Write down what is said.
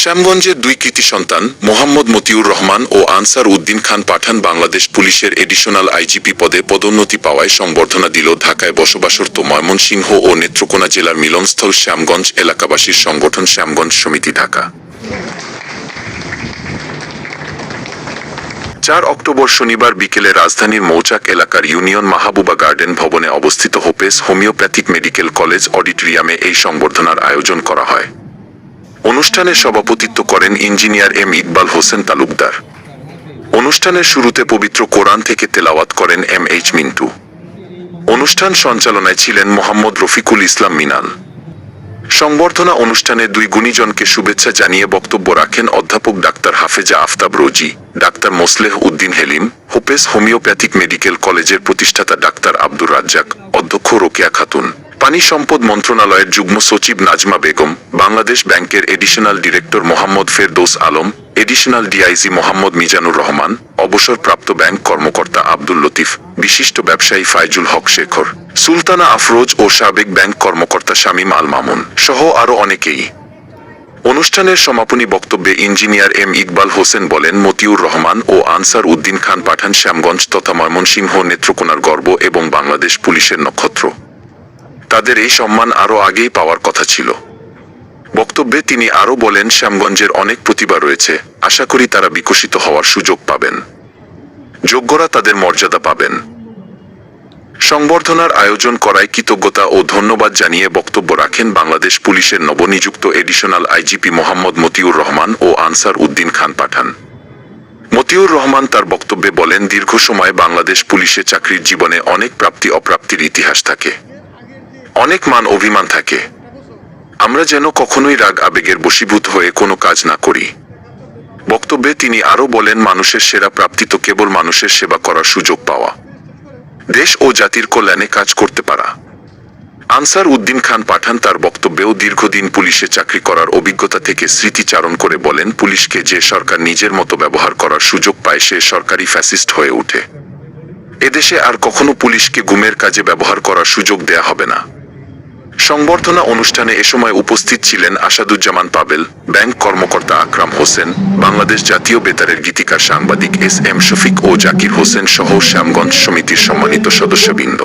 শ্যামগঞ্জের দুই কৃতি সন্তান, মোহাম্মদ মতিউর রহমান ও আনসার উদ্দিন খান পাঠান বাংলাদেশ পুলিশের এডিশনাল আইজিপি পদে পদোন্নতি পাওয়ায় সংবর্ধনা দিল ঢাকায় বসবাসরত ময়মনসিংহ ও নেত্রকোনা জেলার মিলনস্থল শ্যামগঞ্জ এলাকাবাসীর সংগঠন শ্যামগঞ্জ সমিতি ঢাকা। চার অক্টোবর শনিবার বিকেলে রাজধানীর মৌচাক এলাকার ইউনিয়ন মাহবুবা গার্ডেন ভবনে অবস্থিত হোপেস হোমিওপ্যাথিক মেডিকেল কলেজ অডিটোরিয়ামে এই সংবর্ধনার আয়োজন করা হয়। অনুষ্ঠানে সভাপতিত্ব করেন ইঞ্জিনিয়ার এম ইকবাল হোসেন তালুকদার। অনুষ্ঠানের শুরুতে পবিত্র কোরআন থেকে তেলাওয়াত করেন এম এইচ মিন্টু। অনুষ্ঠান সঞ্চালনায় ছিলেন মোহাম্মদ রফিকুল ইসলাম মিনাল। সংবর্ধনা অনুষ্ঠানে দুই গুণীজনকে শুভেচ্ছা জানিয়ে বক্তব্য রাখেন অধ্যাপক ডাক্তার হাফেজা আফতাব রোজি, ডাক্তার মোসলেহ উদ্দিন হেলিম হোপেস হোমিওপ্যাথিক মেডিকেল কলেজের প্রতিষ্ঠাতা ডাক্তার আব্দুর রাজ্জাক, অধ্যক্ষ রোকেয়া খাতুন। পানি সম্পদ মন্ত্রণালয়ের যুগ্ম সচিব নাজমা বেগম, বাংলাদেশ ব্যাংকের additional director Mohammad Ferdous Alam additional DIG Mohammad Mizanur Rahman অবসরপ্রাপ্ত ব্যাংক কর্মকর্তা আব্দুল লতিফ, বিশিষ্ট ব্যবসায়ী ফাইজুল হক শেখর, সুলতানা আফরোজ ও সাবেক ব্যাংক কর্মকর্তা শামীম আল মামুন সহ আরও অনেকেই। অনুষ্ঠানের সমাপনী বক্তব্যে ইঞ্জিনিয়ার এম ইকবাল হোসেন বলেন, মতিউর রহমান ও আনসার উদ্দিন খান পাঠান শ্যামগঞ্জ তথা ময়মনসিংহ নেত্রকোনার গর্ব এবং বাংলাদেশ পুলিশের নক্ষত্র। তাদের এই সম্মান আরও আগেই পাওয়ার কথা ছিল। বক্তব্যে তিনি আরও বলেন, শ্যামগঞ্জের অনেক প্রতিভা রয়েছে। আশা করি তারা বিকশিত হওয়ার সুযোগ পাবেন। যোগ্যরা তাদের মর্যাদা পাবেন। সংবর্ধনার আয়োজন করায় কৃতজ্ঞতা ও ধন্যবাদ জানিয়ে বক্তব্য রাখেন বাংলাদেশ পুলিশের নবনিযুক্ত এডিশনাল আইজিপি মোহাম্মদ মতিউর রহমান ও আনসার উদ্দিন খান পাঠান। মতিউর রহমান তার বক্তব্যে বলেন, দীর্ঘ সময় বাংলাদেশ পুলিশে চাকরির জীবনে অনেক প্রাপ্তি অপ্রাপ্তির ইতিহাস থাকে। অনেক মান অভিমান থাকে। আমরা যেন কখনোই রাগ আবেগের বশীভূত হয়ে কোনো কাজ না করি। বক্তব্যে তিনি আরও বলেন, মানুষের সেরা প্রাপ্তি তো কেবল মানুষের সেবা করার সুযোগ পাওয়া। দেশ ও জাতির কল্যাণে কাজ করতে পারা। আনসার উদ্দিন খান পাঠান তার বক্তব্যেও দীর্ঘদিন পুলিশে চাকরি করার অভিজ্ঞতা থেকে স্মৃতিচারণ করে বলেন, পুলিশকে যে সরকার নিজের মতো ব্যবহার করার সুযোগ পায়, সে সরকারি ফ্যাসিস্ট হয়ে ওঠে। এদেশে আর কখনো পুলিশকে গুমের কাজে ব্যবহার করার সুযোগ দেয়া হবে না। সংবর্ধনা অনুষ্ঠানে এ সময় উপস্থিত ছিলেন আসাদুজ্জামান পাবেল, ব্যাংক কর্মকর্তা আকরাম হোসেন, বাংলাদেশ জাতীয় বেতারের গীতিকার সাংবাদিক এস এম শফিক ও জাকির হোসেন সহ শ্যামগঞ্জ সমিতির সম্মানিত সদস্যবৃন্দ।